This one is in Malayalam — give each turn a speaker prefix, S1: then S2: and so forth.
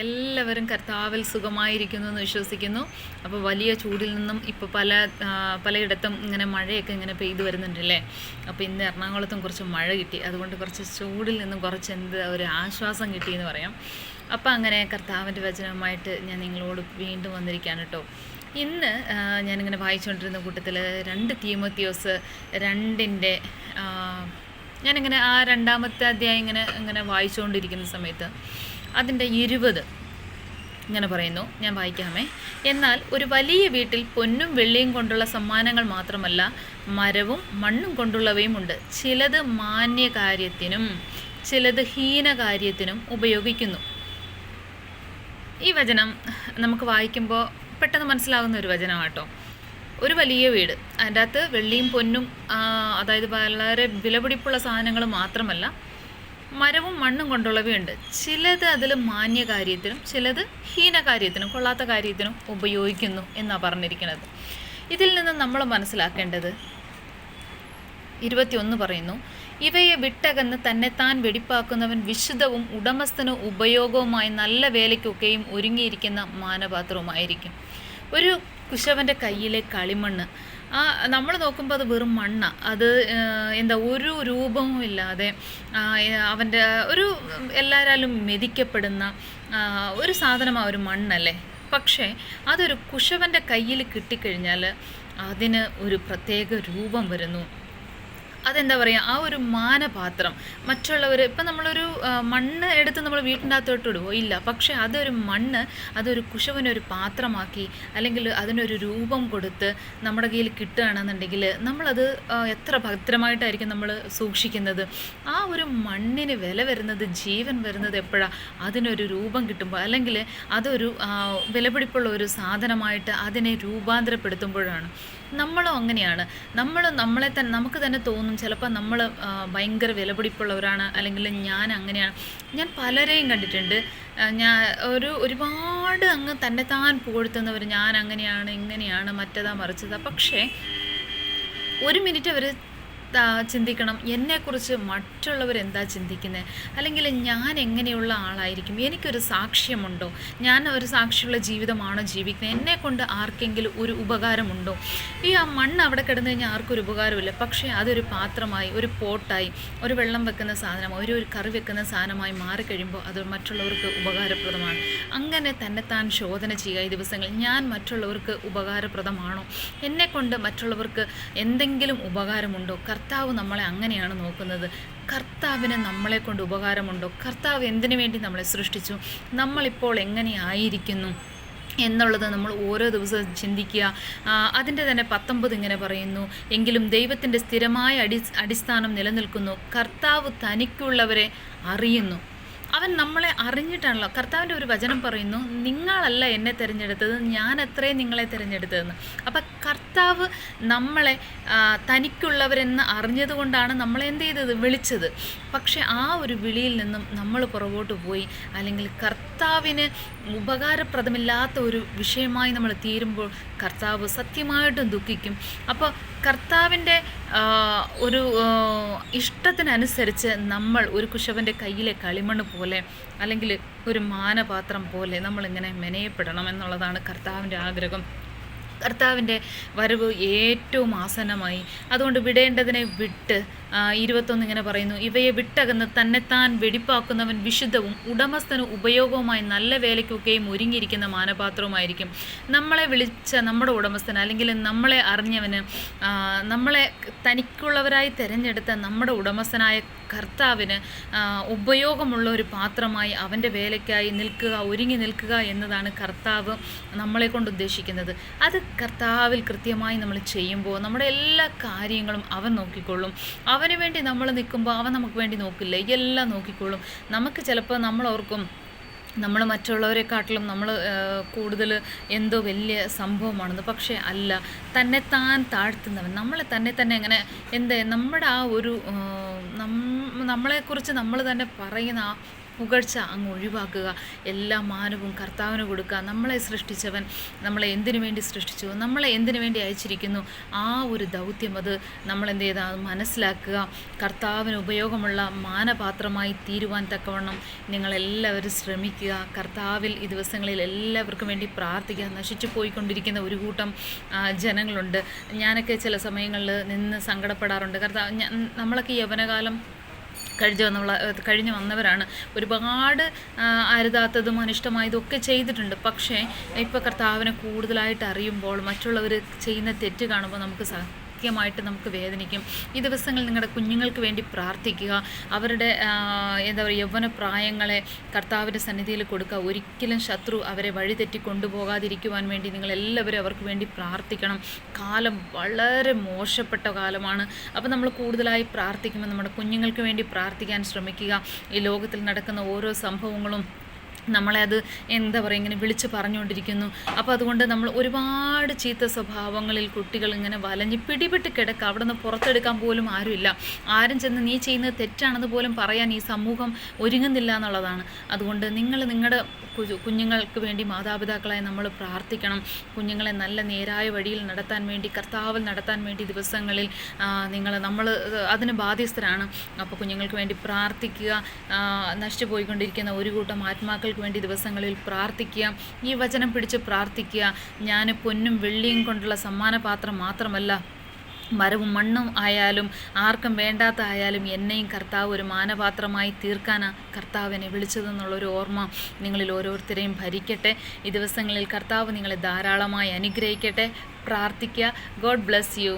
S1: എല്ലാവരും കർത്താവിൽ സുഖമായിരിക്കുന്നു എന്ന് വിശ്വസിക്കുന്നു. അപ്പോൾ വലിയ ചൂടിൽ നിന്നും ഇപ്പോൾ പല പലയിടത്തും ഇങ്ങനെ മഴയൊക്കെ ഇങ്ങനെ പെയ്തു വരുന്നുണ്ടല്ലേ അപ്പോൾ ഇന്ന് എറണാകുളത്തും കുറച്ച് മഴ കിട്ടി. അതുകൊണ്ട് കുറച്ച് ചൂടിൽ നിന്നും കുറച്ച് എന്ത് ഒരു ആശ്വാസം കിട്ടി എന്ന് പറയാം. അപ്പോൾ അങ്ങനെ കർത്താവിന്റെ വചനവുമായിട്ട് ഞാൻ നിങ്ങളോട് വീണ്ടും വന്നിരിക്കുകയാണ് കേട്ടോ. ഇന്ന് ഞാനിങ്ങനെ വായിച്ചുകൊണ്ടിരുന്ന കൂട്ടത്തിൽ രണ്ട് തീമത്തിയോസ് രണ്ടിന്റെ ഞാനിങ്ങനെ ആ രണ്ടാമത്തെ അധ്യായം ഇങ്ങനെ ഇങ്ങനെ വായിച്ചുകൊണ്ടിരിക്കുന്ന സമയത്ത് അതിന്റെ ഇരുപത്. ഇങ്ങനെ പറയുന്നു. ഞാൻ വായിക്കാമേ. എന്നാൽ ഒരു വലിയ വീട്ടിൽ പൊന്നും വെള്ളിയും കൊണ്ടുള്ള സമ്മാനങ്ങൾ മാത്രമല്ല മരവും മണ്ണും കൊണ്ടുള്ളവയും ഉണ്ട്. ചിലത് മാന്യകാര്യത്തിനും ചിലത് ഹീനകാര്യത്തിനും ഉപയോഗിക്കുന്നു. ഈ വചനം നമുക്ക് വായിക്കുമ്പോൾ പെട്ടെന്ന് മനസ്സിലാകുന്ന ഒരു വചനമാട്ടോ ഒരു വലിയ വീട്. അതിന്റെ അകത്ത് വെള്ളിയും പൊന്നും അതായത് വളരെ വിലപിടിപ്പുള്ള സാധനങ്ങൾ മാത്രമല്ല മരവും മണ്ണും കൊണ്ടുള്ളവയുണ്ട്. ചിലത് അതിൽ മാന്യ കാര്യത്തിനും ചിലത് ഹീന കാര്യത്തിനും കൊള്ളാത്ത കാര്യത്തിനും ഉപയോഗിക്കുന്നു എന്നാണ് പറഞ്ഞിരിക്കുന്നത്. ഇതിൽ നിന്ന് നമ്മൾ മനസ്സിലാക്കേണ്ടത് ഇരുപത്തിയൊന്ന് പറയുന്നു ഇവയെ വിട്ടകന്ന് തന്നെത്താൻ വെടിപ്പാക്കുന്നവൻ വിശുദ്ധവും ഉടമസ്ഥന് ഉപയോഗവുമായി നല്ല വേലയ്ക്കൊക്കെയും ഒരുങ്ങിയിരിക്കുന്ന മാനപാത്രവുമായിരിക്കും. ഒരു കുശവന്റെ കയ്യിലെ കളിമണ്ണ് ആ നമ്മൾ നോക്കുമ്പോൾ അത് വെറും മണ്ണ. അത് എന്താ ഒരു രൂപവും ഇല്ലാതെ അവന്റെ ഒരു എല്ലാവരാലും മെതിക്കപ്പെടുന്ന ഒരു ഒരു സാധനമാണ് ഒരു മണ്ണല്ലേ? പക്ഷേ അതൊരു കുശവന്റെ കയ്യിൽ കിട്ടിക്കഴിഞ്ഞാൽ അതിന് ഒരു പ്രത്യേക രൂപം വരുന്നു. അതെന്താ പറയുക ആ ഒരു മാനപാത്രം മറ്റുള്ളവർ ഇപ്പം നമ്മളൊരു മണ്ണ് എടുത്ത് നമ്മൾ വീട്ടിന്റെ അകത്തോട്ട് ഇടുമോ ഇല്ല. പക്ഷേ അതൊരു മണ്ണ് അതൊരു കുശവനൊരു പാത്രമാക്കി അല്ലെങ്കിൽ അതിനൊരു രൂപം കൊടുത്ത് നമ്മുടെ കയ്യിൽ കിട്ടുകയാണെന്നുണ്ടെങ്കിൽ നമ്മളത് എത്ര ഭദ്രമായിട്ടായിരിക്കും നമ്മൾ സൂക്ഷിക്കുന്നത്? ആ ഒരു മണ്ണിന് വില വരുന്നത് ജീവൻ വരുന്നത് എപ്പോഴാണ് അതിനൊരു രൂപം കിട്ടുമ്പോൾ അല്ലെങ്കിൽ അതൊരു വിലപിടിപ്പുള്ള ഒരു സാധനമായിട്ട് അതിനെ രൂപാന്തരപ്പെടുത്തുമ്പോഴാണ്. നമ്മളും അങ്ങനെയാണ്. നമ്മൾ നമ്മളെ തന്നെ നമുക്ക് തന്നെ തോന്നും ചിലപ്പോൾ നമ്മൾ ഭയങ്കര വിലപിടിപ്പുള്ളവരാണ് അല്ലെങ്കിൽ ഞാൻ അങ്ങനെയാണ്. ഞാൻ പലരെയും കണ്ടിട്ടുണ്ട്. ഞാൻ ഒരു ഒരുപാട് അങ്ങ് തന്നെ താൻ പുകഴ്ത്തുന്നവർ ഞാൻ അങ്ങനെയാണ് ഇങ്ങനെയാണ് മറ്റേതാ മറിച്ചതാ. പക്ഷേ ഒരു മിനിറ്റ് അവർ ചിന്തിക്കണം. എന്നെക്കുറിച്ച് മറ്റുള്ളവർ എന്താ ചിന്തിക്കുന്നത് അല്ലെങ്കിൽ ഞാൻ എങ്ങനെയുള്ള ആളായിരിക്കും? എനിക്കൊരു സാക്ഷ്യമുണ്ടോ? ഞാൻ ഒരു സാക്ഷിയുള്ള ജീവിതമാണോ ജീവിക്കുന്നത്? എന്നെ കൊണ്ട് ആർക്കെങ്കിലും ഒരു ഉപകാരമുണ്ടോ? ഈ ആ മണ്ണ് അവിടെ കിടന്നു കഴിഞ്ഞാൽ ആർക്കും ഒരു ഉപകാരമില്ല പക്ഷേ അതൊരു പാത്രമായി ഒരു പോട്ടായി ഒരു വെള്ളം വെക്കുന്ന സാധനമായി ഒരു ഒരു കറി വെക്കുന്ന സാധനമായി മാറിക്കഴിയുമ്പോൾ അത് മറ്റുള്ളവർക്ക് ഉപകാരപ്രദമാണ്. അങ്ങനെ തന്നെ താൻ ശോധന ചെയ്യുക ഈ ദിവസങ്ങൾ ഞാൻ മറ്റുള്ളവർക്ക് ഉപകാരപ്രദമാണോ? എന്നെ കൊണ്ട് മറ്റുള്ളവർക്ക് എന്തെങ്കിലും ഉപകാരമുണ്ടോ? കർത്താവ് നമ്മളെ അങ്ങനെയാണ് നോക്കുന്നത്. കർത്താവിന് നമ്മളെ കൊണ്ട് ഉപകാരമുണ്ടോ? കർത്താവ് എന്തിനു വേണ്ടി നമ്മളെ സൃഷ്ടിച്ചു? നമ്മളിപ്പോൾ എങ്ങനെയായിരിക്കുന്നു എന്നുള്ളത് നമ്മൾ ഓരോ ദിവസവും ചിന്തിക്കുക. അതിന്റെ തന്നെ പത്തൊമ്പത് ഇങ്ങനെ പറയുന്നു. എങ്കിലും ദൈവത്തിന്റെ സ്ഥിരമായ അടി അടിസ്ഥാനം നിലനിൽക്കുന്നു. കർത്താവ് തനിക്കുള്ളവരെ അറിയുന്നു. അവൻ നമ്മളെ അറിഞ്ഞിട്ടാണല്ലോ. കർത്താവിന്റെ ഒരു വചനം പറയുന്നു നിങ്ങളല്ല എന്നെ തിരഞ്ഞെടുത്തത് ഞാൻ അത്രയും നിങ്ങളെ തിരഞ്ഞെടുത്തതെന്ന്. അപ്പം കർത്താവ് നമ്മളെ തനിക്കുള്ളവരെന്ന് അറിഞ്ഞതുകൊണ്ടാണ് നമ്മളെ എന്ത് ചെയ്തത്? വിളിച്ചത്. പക്ഷെ ആ ഒരു വിളിയിൽ നിന്നും നമ്മൾ പുറകോട്ട് പോയി. അല്ലെങ്കിൽ കർത്താവിന് ഉപകാരപ്രദമില്ലാത്ത ഒരു വിഷയമായി നമ്മൾ തീരുമ്പോൾ കർത്താവ് സത്യമായിട്ടും ദുഃഖിക്കും. അപ്പോൾ കർത്താവിന്റെ ഒരു ഇഷ്ടത്തിനനുസരിച്ച് നമ്മൾ ഒരു കുശവന്റെ കയ്യിലെ കളിമണ്ണ് പോലെ അല്ലെങ്കിൽ ഒരു മാനപാത്രം പോലെ നമ്മളിങ്ങനെ മെനയപ്പെടണം എന്നുള്ളതാണ് കർത്താവിന്റെ ആഗ്രഹം. കർത്താവിന്റെ വരവ് ഏറ്റവും ആസന്നമായി. അതുകൊണ്ട് വിടേണ്ടതിനെ വിട്ട് ഇരുപത്തൊന്ന് ഇങ്ങനെ പറയുന്നു ഇവയെ വിട്ടകന്ന് തന്നെത്താൻ വെടിപ്പാക്കുന്നവൻ വിശുദ്ധവും ഉടമസ്ഥന് ഉപയോഗവുമായി നല്ല വേലയ്ക്കൊക്കെയും ഒരുങ്ങിയിരിക്കുന്ന മാനപാത്രവുമായിരിക്കും. നമ്മളെ വിളിച്ച നമ്മുടെ ഉടമസ്ഥൻ അല്ലെങ്കിൽ നമ്മളെ അറിഞ്ഞവന് നമ്മളെ തനിക്കുള്ളവരായി തിരഞ്ഞെടുത്ത നമ്മുടെ ഉടമസ്ഥനായ കർത്താവിന് ഉപയോഗമുള്ള ഒരു പാത്രമായി അവന്റെ വേലയ്ക്കായി നിൽക്കുക ഒരുങ്ങി നിൽക്കുക എന്നതാണ് കർത്താവ് നമ്മളെ കൊണ്ട് ഉദ്ദേശിക്കുന്നത്. അത് കർത്താവിൽ കൃത്യമായി നമ്മൾ ചെയ്യുമ്പോൾ നമ്മുടെ എല്ലാ കാര്യങ്ങളും അവൻ നോക്കിക്കൊള്ളും. അവന് വേണ്ടി നമ്മൾ നിൽക്കുമ്പോൾ അവൻ നമുക്ക് വേണ്ടി നോക്കില്ല. എല്ലാം നോക്കിക്കോളും. നമുക്ക് ചിലപ്പോൾ നമ്മൾ ഓർക്കും നമ്മൾ മറ്റുള്ളവരെക്കാട്ടിലും നമ്മൾ കൂടുതൽ എന്തോ വലിയ സംഭവമാണെന്ന്. പക്ഷേ അല്ല തന്നെ താൻ താഴ്ത്തുന്നവൻ. നമ്മളെ തന്നെ തന്നെ അങ്ങനെ എന്താ നമ്മുടെ ആ ഒരു നമ്മളെക്കുറിച്ച് നമ്മൾ തന്നെ പറയുന്ന ആ പുകഴ്ച അങ്ങ് ഒഴിവാക്കുക എല്ലാ മാനവും കർത്താവിന് കൊടുക്കുക. നമ്മളെ സൃഷ്ടിച്ചവൻ നമ്മളെ എന്തിനു വേണ്ടി സൃഷ്ടിച്ചു? നമ്മളെ എന്തിനു വേണ്ടി അയച്ചിരിക്കുന്നു? ആ ഒരു ദൗത്യം അത് നമ്മളെന്ത് ചെയ്താൽ മനസ്സിലാക്കുക. കർത്താവിന് ഉപയോഗമുള്ള മാനപാത്രമായി തീരുവാൻ തക്കവണ്ണം നിങ്ങളെല്ലാവരും ശ്രമിക്കുക. കർത്താവിൽ ഈ ദിവസങ്ങളിൽ എല്ലാവർക്കും വേണ്ടി പ്രാർത്ഥിക്കുക. നശിച്ചു പോയിക്കൊണ്ടിരിക്കുന്ന ഒരു കൂട്ടം ജനങ്ങളുണ്ട്. ഞാനൊക്കെ ചില സമയങ്ങളിൽ നിന്ന് സങ്കടപ്പെടാറുണ്ട്. കർത്താവ് നമ്മളൊക്കെ യവനകാലം കഴിഞ്ഞ് വന്നുള്ള കഴിഞ്ഞു വന്നവരാണ്. ഒരുപാട് അരുതാത്തതും അനിഷ്ടമായതും ഒക്കെ ചെയ്തിട്ടുണ്ട്. പക്ഷേ ഇപ്പോൾ കർത്താവിനെ കൂടുതലായിട്ട് അറിയുമ്പോൾ മറ്റുള്ളവർ ചെയ്യുന്ന തെറ്റ് കാണുമ്പോൾ നമുക്ക് സത്യമായിട്ട് നമുക്ക് വേദനിക്കും. ഈ ദിവസങ്ങളിൽ നിങ്ങളുടെ കുഞ്ഞുങ്ങൾക്ക് വേണ്ടി പ്രാർത്ഥിക്കുക. അവരുടെ എന്താ പറയുക യൗവന പ്രായങ്ങളെ കർത്താവിന്റെ സന്നിധിയിൽ കൊടുക്കുക. ഒരിക്കലും ശത്രു അവരെ വഴിതെറ്റി കൊണ്ടുപോകാതിരിക്കുവാൻ വേണ്ടി നിങ്ങൾ എല്ലാവരും അവർക്ക് വേണ്ടി പ്രാർത്ഥിക്കണം. കാലം വളരെ മോശപ്പെട്ട കാലമാണ്. അപ്പോൾ നമ്മൾ കൂടുതലായി പ്രാർത്ഥിക്കുമ്പോൾ നമ്മുടെ കുഞ്ഞുങ്ങൾക്ക് വേണ്ടി പ്രാർത്ഥിക്കാൻ ശ്രമിക്കുക. ഈ ലോകത്തിൽ നടക്കുന്ന ഓരോ സംഭവങ്ങളും നമ്മളെ അത് എന്താ പറയുക ഇങ്ങനെ വിളിച്ച് പറഞ്ഞുകൊണ്ടിരിക്കുന്നു. അപ്പോൾ അതുകൊണ്ട് നമ്മൾ ഒരുപാട് ചീത്ത സ്വഭാവങ്ങളിൽ കുട്ടികൾ ഇങ്ങനെ വലഞ്ഞ് പിടിപെട്ട് കിടക്കുക. അവിടെ നിന്ന് പുറത്തെടുക്കാൻ പോലും ആരുമില്ല. ആരും ചെന്ന് നീ ചെയ്യുന്നത് തെറ്റാണെന്ന് പോലും പറയാൻ ഈ സമൂഹം ഒരുങ്ങുന്നില്ല എന്നുള്ളതാണ്. അതുകൊണ്ട് നിങ്ങൾ നിങ്ങളുടെ കുഞ്ഞുങ്ങൾക്ക് വേണ്ടി മാതാപിതാക്കളായി നമ്മൾ പ്രാർത്ഥിക്കണം. കുഞ്ഞുങ്ങളെ നല്ല നേരായ വഴിയിൽ നടത്താൻ വേണ്ടി കർത്താവിൽ നടത്താൻ വേണ്ടി ദിവസങ്ങളിൽ നിങ്ങൾ നമ്മൾ അതിന് ബാധ്യസ്ഥരാണ്. അപ്പോൾ കുഞ്ഞുങ്ങൾക്ക് വേണ്ടി പ്രാർത്ഥിക്കുക. നശിച്ചു പോയിക്കൊണ്ടിരിക്കുന്ന ഒരു കൂട്ടം ആത്മാക്കൾക്ക് വേണ്ടി ദിവസങ്ങളിൽ പ്രാർത്ഥിക്കുക. ഈ വചനം പിടിച്ച് പ്രാർത്ഥിക്കുക. ഞാൻ പൊന്നും വെള്ളിയും കൊണ്ടുള്ള സമ്മാനപാത്രം മാത്രമല്ല മരവും മണ്ണും ആയാലും ആർക്കും വേണ്ടാത്ത ആയാലും എന്നെയും കർത്താവ് ഒരു മാനപാത്രമായി തീർക്കാനാ കർത്താവിനെ വിളിച്ചതെന്നുള്ളൊരു ഓർമ്മ നിങ്ങളിൽ ഓരോരുത്തരെയും ഭരിക്കട്ടെ. ഈ ദിവസങ്ങളിൽ കർത്താവ് നിങ്ങളെ ധാരാളമായി അനുഗ്രഹിക്കട്ടെ. പ്രാർത്ഥിക്കുക. God bless you.